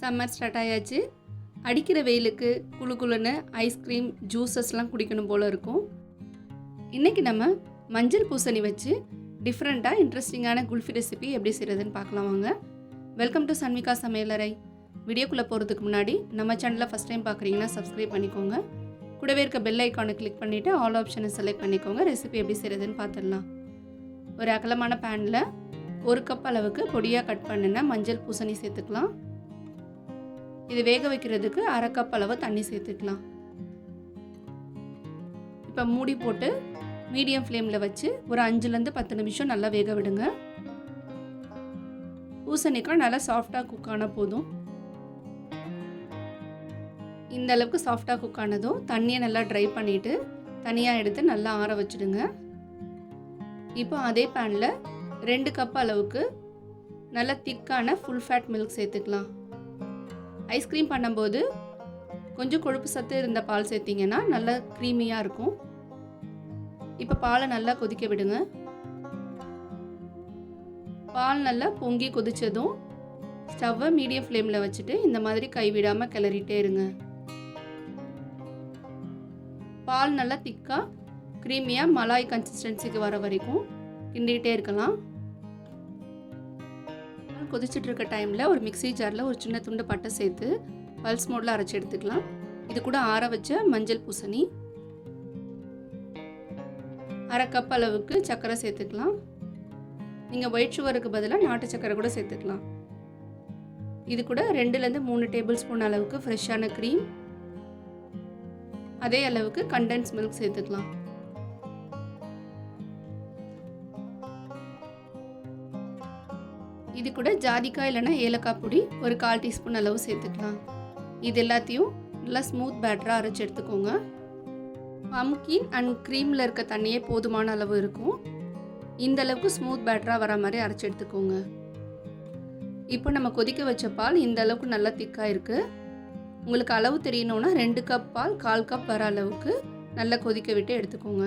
Summer start ஆயாச்சு. அடிக்கிற வெயிலுக்கு குளு குளுன்னு ஐஸ்கிரீம் ஜூஸஸ்லாம் குடிக்கணும் போல் இருக்கும். இன்றைக்கி நம்ம மஞ்சள் பூசணி வச்சு டிஃப்ரெண்ட்டாக இன்ட்ரெஸ்டிங்கான குல்ஃபி ரெசிபி எப்படி செய்கிறதுன்னு பார்க்கலாம் வாங்க. வெல்கம் டு சன்விகா சமையலறை வீடியோக்குள்ளே போகிறதுக்கு முன்னாடி நம்ம சேனலை ஃபஸ்ட் டைம் பார்க்குறீங்கன்னா சப்ஸ்கிரைப் பண்ணிக்கோங்க. கூடவே இருக்க பெல் ஐக்கானை கிளிக் பண்ணிவிட்டு ஆல் ஆப்ஷனை செலக்ட் பண்ணிக்கோங்க. ரெசிபி எப்படி செய்கிறதுன்னு பார்த்துடலாம். ஒரு அகலமான பேனில் ஒரு கப் அளவுக்கு பொடியாக கட் பண்ணின மஞ்சள் பூசணி சேர்த்துக்கலாம். இது வேக வைக்கிறதுக்கு அரை கப் அளவு தண்ணி சேர்த்துக்கலாம். இப்போ மூடி போட்டு மீடியம் ஃப்ளேமில் வச்சு ஒரு அஞ்சுலேருந்து பத்து நிமிஷம் நல்லா வேக விடுங்க. பூசணிக்காய் நல்லா சாஃப்டாக குக் ஆனால் போதும். இந்த அளவுக்கு சாஃப்டாக குக் ஆனதும் தண்ணியை நல்லா ட்ரை பண்ணிவிட்டு தனியாக எடுத்து நல்லா ஆற வச்சுடுங்க. இப்போ அதே பேனில் ரெண்டு கப் அளவுக்கு நல்ல திக்கான ஃபுல் ஃபேட் மில்க் சேர்த்துக்கலாம். ஐஸ்கிரீம் பண்ணும்போது கொஞ்சம் கொழுப்பு சத்து இருந்த பால் சேர்த்திங்கன்னா நல்லா க்ரீமியாக இருக்கும். இப்போ பாலை நல்லா கொதிக்க விடுங்க. பால் நல்லா பொங்கி கொதித்ததும் ஸ்டவ்வை மீடியம் ஃப்ளேமில் வச்சுட்டு இந்த மாதிரி கைவிடாமல் கிளறிட்டே இருங்க. பால் நல்லா திக்காக க்ரீமியாக மலாய் கன்சிஸ்டன்சிக்கு வர வரைக்கும் கிண்டிகிட்டே இருக்கலாம். கொதிச்சுட்டு இருக்க டைமில் ஒரு மிக்ஸி ஜாரில் ஒரு சின்ன துண்டு பட்டை சேர்த்து பல்ஸ் மோடில் அரைச்சி எடுத்துக்கலாம். இது கூட ஆற வச்ச மஞ்சள் பூசணி. அரை கப் அளவுக்கு சர்க்கரை சேர்த்துக்கலாம். நீங்கள் ஒயிட் சுகருக்கு பதிலாக நாட்டு சர்க்கரை கூட சேர்த்துக்கலாம். இது கூட ரெண்டுலேருந்து மூணு டேபிள் ஸ்பூன் அளவுக்கு ஃப்ரெஷ்ஷான க்ரீம் அதே அளவுக்கு கண்டென்ஸ் மில்க் சேர்த்துக்கலாம். இது கூட ஜாதிக்காய் இல்லைன்னா ஏலக்காய் பொடி ஒரு கால் டீஸ்பூன் அளவு சேர்த்துக்கலாம். இது எல்லாத்தையும் நல்லா ஸ்மூத் பேட்டராக அரைச்சி எடுத்துக்கோங்க. பம்கின் அண்ட் க்ரீமில் இருக்க தண்ணியே போதுமான அளவு இருக்கும். இந்த அளவுக்கு ஸ்மூத் பேட்டராக வர மாதிரி அரைச்சி எடுத்துக்கோங்க. இப்போ நம்ம கொதிக்க வச்ச பால் இந்த அளவுக்கு நல்லா திக்காக இருக்குது உங்களுக்கு அளவு தெரியணுன்னா ரெண்டு கப் பால் கால் கப் வர அளவுக்கு நல்லா கொதிக்க விட்டு எடுத்துக்கோங்க.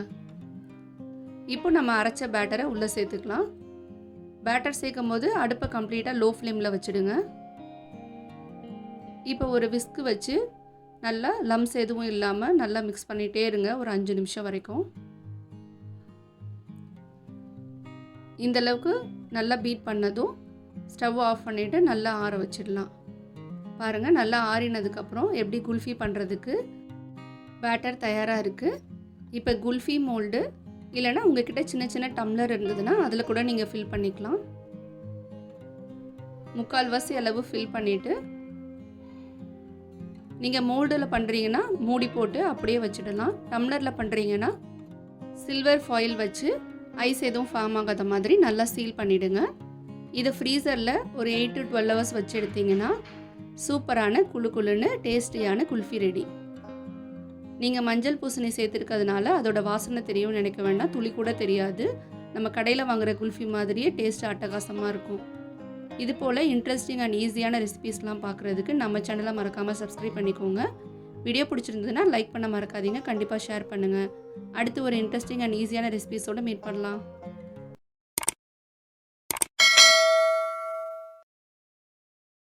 இப்போ நம்ம அரைச்ச பேட்டரை உள்ளே சேர்த்துக்கலாம். பேட்டர் சேர்க்கும் போது அடுப்பை கம்ப்ளீட்டாக லோ ஃப்ளேமில் வச்சுடுங்க. இப்போ ஒரு விஸ்கு வச்சு நல்லா லம்ஸ் எதுவும் இல்லாமல் நல்லா மிக்ஸ் பண்ணிகிட்டே இருங்க ஒரு அஞ்சு நிமிஷம் வரைக்கும். இந்த அளவுக்கு நல்லா பீட் பண்ணதும் ஸ்டவ் ஆஃப் பண்ணிவிட்டு நல்லா ஆற வச்சிடலாம். பாருங்கள் நல்லா ஆறினதுக்கப்புறம் எப்படி குல்ஃபி பண்ணுறதுக்கு பேட்டர் தயாராக இருக்குது இப்போ குல்ஃபி மோல்டு இல்லைனா உங்ககிட்ட சின்ன சின்ன டம்ளர் இருந்ததுன்னா அதில் கூட நீங்கள் ஃபில் பண்ணிக்கலாம். முக்கால்வாசி அளவு ஃபில் பண்ணிவிட்டு நீங்கள் மோல்டில் பண்ணுறீங்கன்னா மூடி போட்டு அப்படியே வச்சிடலாம். டம்ளரில் பண்ணுறீங்கன்னா சில்வர் ஃபாயில் வச்சு ஐஸ் எதுவும் ஃபார்ம் ஆகாத மாதிரி நல்லா சீல் பண்ணிவிடுங்க இதை ஃப்ரீசரில் ஒரு எயிட் டு டுவெல் ஹவர்ஸ் வச்சு எடுத்தீங்கன்னா சூப்பரான குழு குழுன்னு டேஸ்டியான குல்ஃபி ரெடி நீங்கள் மஞ்சள் பூசணி சேர்த்துருக்கிறதுனால அதோட வாசனை தெரியும்னு நினைக்க வேண்டாம். துளி கூட தெரியாது. நம்ம கடையில் வாங்குகிற குல்ஃபி மாதிரியே டேஸ்ட் அட்டகாசமாக இருக்கும். இது போல் இன்ட்ரெஸ்டிங் அண்ட் ஈஸியான ரெசிபீஸ்லாம் பார்க்குறதுக்கு நம்ம சேனலை மறக்காமல் சப்ஸ்கிரைப் பண்ணிக்கோங்க. வீடியோ பிடிச்சிருந்ததுன்னா லைக் பண்ண மறக்காதீங்க. கண்டிப்பாக ஷேர் பண்ணுங்கள் அடுத்து ஒரு இன்ட்ரெஸ்டிங் அண்ட் ஈஸியான ரெசிபீஸோடு மீட் பண்ணலாம்.